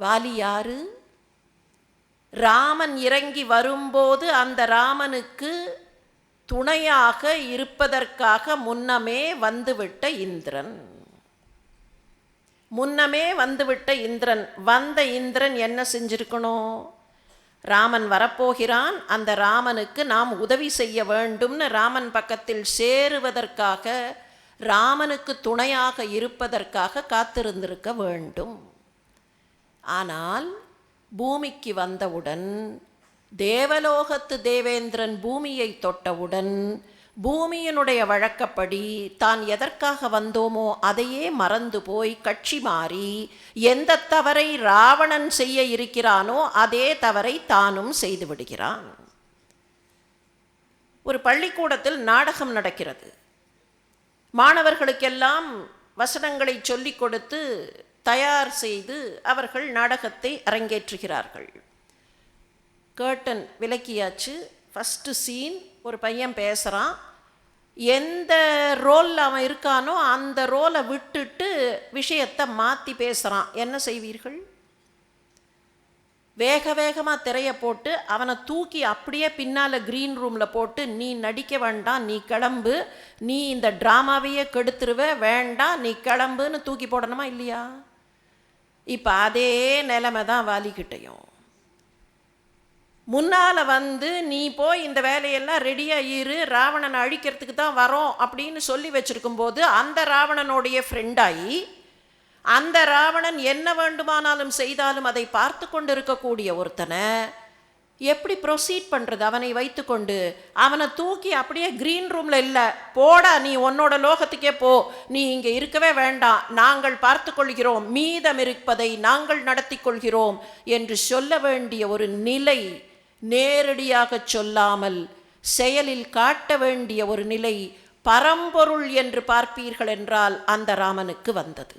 வாலி யாரு? ராமன் இறங்கி வரும்போது அந்த ராமனுக்கு துணையாக இருப்பதற்காக முன்னமே வந்துவிட்ட இந்திரன். முன்னமே வந்துவிட்ட இந்திரன். வந்த இந்திரன் என்ன செஞ்சிருக்கணும்? ராமன் வரப்போகிறான். அந்த ராமனுக்கு நாம் உதவி செய்ய வேண்டும்னு ராமன் பக்கத்தில் சேருவதற்காக ராமனுக்கு துணையாக இருப்பதற்காக காத்திருந்திருக்க வேண்டும். ஆனால் பூமிக்கு வந்தவுடன் தேவலோகத்து தேவேந்திரன் பூமியை தொட்டவுடன் பூமியினுடைய வழக்கப்படி தான் எதற்காக வந்தோமோ அதையே மறந்து போய் கட்சி மாறி எந்த தவறை ராவணன் செய்ய இருக்கிறானோ அதே தவறை தானும் செய்து விடுகிறான். ஒரு பள்ளிக்கூடத்தில் நாடகம் நடக்கிறது. மாணவர்களுக்கெல்லாம் வசனங்களை சொல்லிக் கொடுத்து தயார் செய்து அவர்கள் நாடகத்தை அரங்கேற்றுகிறார்கள். கேர்டன் விலக்கியாச்சு. ஃபஸ்ட்டு சீன் ஒரு பையன் பேசுகிறான் எந்த ரோலில் அவன் இருக்கானோ அந்த ரோலை விட்டுட்டு விஷயத்தை மாற்றி பேசுகிறான் என்ன செய்வீர்கள்? வேக வேகமாக திரையை போட்டு அவனை தூக்கி அப்படியே பின்னால் க்ரீன் ரூமில் போட்டு நீ நடிக்க வேண்டாம் நீ கிளம்பு. நீ இந்த ட்ராமாவையே கெடுத்துருவ வேண்டாம் நீ கிளம்புன்னு தூக்கி போடணுமா இல்லையா? இப்போ அதே நிலைமை தான் வாலிக்கிட்டையும். முன்னால் வந்து நீ போய் இந்த வேலையெல்லாம் ரெடியாக இரு ராவணனை அழிக்கிறதுக்கு தான் வரோம் அப்படின்னு சொல்லி வச்சுருக்கும்போது அந்த ராவணனுடைய ஃப்ரெண்டாகி அந்த ராவணன் என்ன வேண்டுமானாலும் செய்தாலும் அதை பார்த்து கொண்டு இருக்கக்கூடிய ஒருத்தனை எப்படி ப்ரொசீட் பண்ணுறது அவனை வைத்துக்கொண்டு அவனை தூக்கி அப்படியே க்ரீன் ரூமில் இல்லை போடா நீ உன்னோட லோகத்துக்கே போ. நீ இங்கே இருக்கவே வேண்டாம். நாங்கள் பார்த்து கொள்கிறோம். மீதம் இருப்பதை நாங்கள் நடத்தி கொள்கிறோம் என்று சொல்ல வேண்டிய ஒரு நிலை நேரடியாக சொல்லாமல் செயலில் காட்ட வேண்டிய ஒரு நிலை பரம்பொருள் என்று பார்ப்பீர்கள் என்றால் அந்த ராமனுக்கு வந்தது.